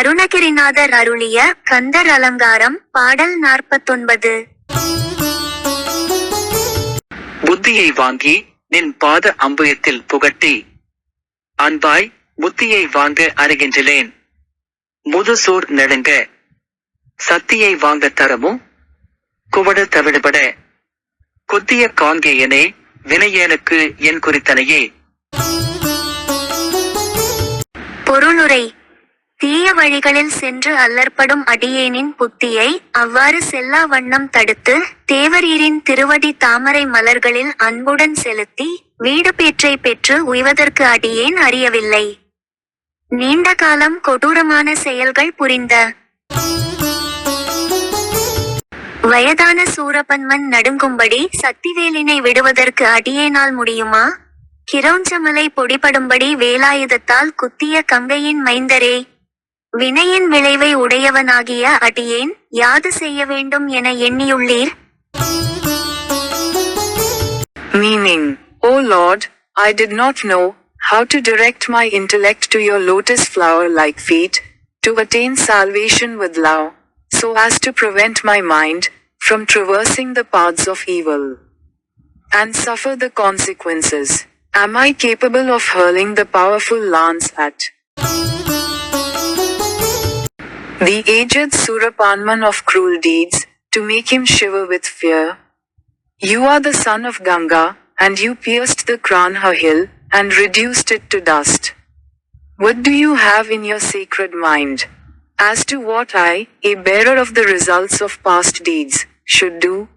அருணகிரிநாதர் அருளிய கந்தர் அலங்காரம் பாடல் நாற்பத்தொன்பது. புத்தியை வாங்கி நின் பாத அம்புயத்தில் புகட்டி அன்பாய் புத்தியை வாங்க அருகின்றேன் முதுசூர் நெடுங்க சத்தியை வாங்க தரமும் குவடு தவிடுபட குத்திய காங்கேயனே வினையேனுக்கு என் குறித்தனையே. பொருளுரை தீய வழிகளில் சென்று அல்லற்படும் அடியேனின் புத்தியை அவ்வாறு செல்லா வண்ணம் தடுத்து தேவரீரின் திருவடி தாமரை மலர்களில் அன்புடன் செலுத்தி வீடு பேற்றை பெற்று உய்வதற்கு அடியேன் அறியவில்லை. நீண்ட காலம் கொடூரமான செயல்கள் புரிந்த. வயதான சூரபன்மன் நடுங்கும்படி சக்திவேலினை விடுவதற்கு அடியேனால் முடியுமா? கிரௌஞ்சமலை பொடிபடும்படி வேலாயுதத்தால் குத்திய கங்கையின் மைந்தரே வினையின் விளைவை உடையவனாகிய அடியேன் யாது செய்ய வேண்டும் என எண்ணியுள்ளீர் Meaning, O Lord, I did not know how to direct my intellect to your lotus flower like feet, to attain salvation with love, so as to prevent my mind from traversing the paths of evil and suffer the consequences. Am I capable of hurling the powerful lance at The aged Surapanman of cruel deeds, to make him shiver with fear? You are the son of Ganga, and you pierced the Kranha hill, and reduced it to dust. What do you have in your sacred mind? As to what I, a bearer of the results of past deeds, should do,